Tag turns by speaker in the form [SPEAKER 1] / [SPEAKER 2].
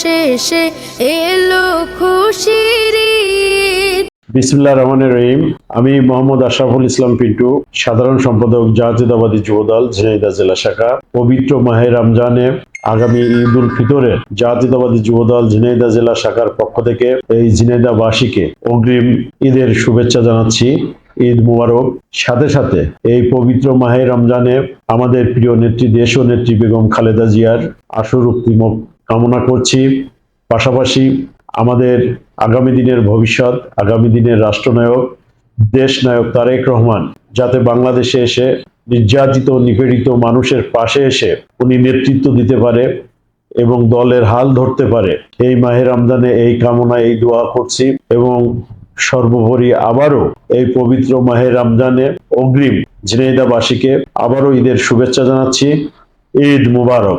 [SPEAKER 1] শেষে এলো খুশির
[SPEAKER 2] বিসমুল্লাহ রহমানের রহিম। আমি মোহাম্মদ আশরাফুল ইসলাম পিন্টু, সাধারণ সম্পাদক যুবদল, ঝিনাইদহ জেলা শাখা। পবিত্র রমজানে আগামী ঈদ উল জাতীয়তাবাদী যুবদল, ঝিনাইদহ জেলা শাখার পক্ষ থেকে এই অগ্রিম ঈদের শুভেচ্ছা জানাচ্ছি। ঈদ মুবারক। সাথে সাথে এই পবিত্র মাহে রমজানে আমাদের প্রিয় নেত্রী দেশ ও নেত্রী বেগম খালেদা জিয়ার আশুরুক্তি কামনা করছি। পাশাপাশি আমাদের আগামী দিনের ভবিষ্যৎ, আগামী দিনের রাষ্ট্রনায়ক দেশ নায়ক তারেক রহমান, যাতে বাংলাদেশে এসে নির্যাতিত, নিপীড়িত মানুষের পাশে এসে উনি নেতৃত্ব দিতে পারে এবং দলের হাল ধরতে পারে। এই মাহে রমজানে এই কামনা এই দোয়া করছি এবং সর্বোপরি আবারও এই পবিত্র মাহে রমজানে অগ্রিম ঝিনাইদাবাসীকে আবারও ঈদের শুভেচ্ছা জানাচ্ছি। ঈদ মুবারক।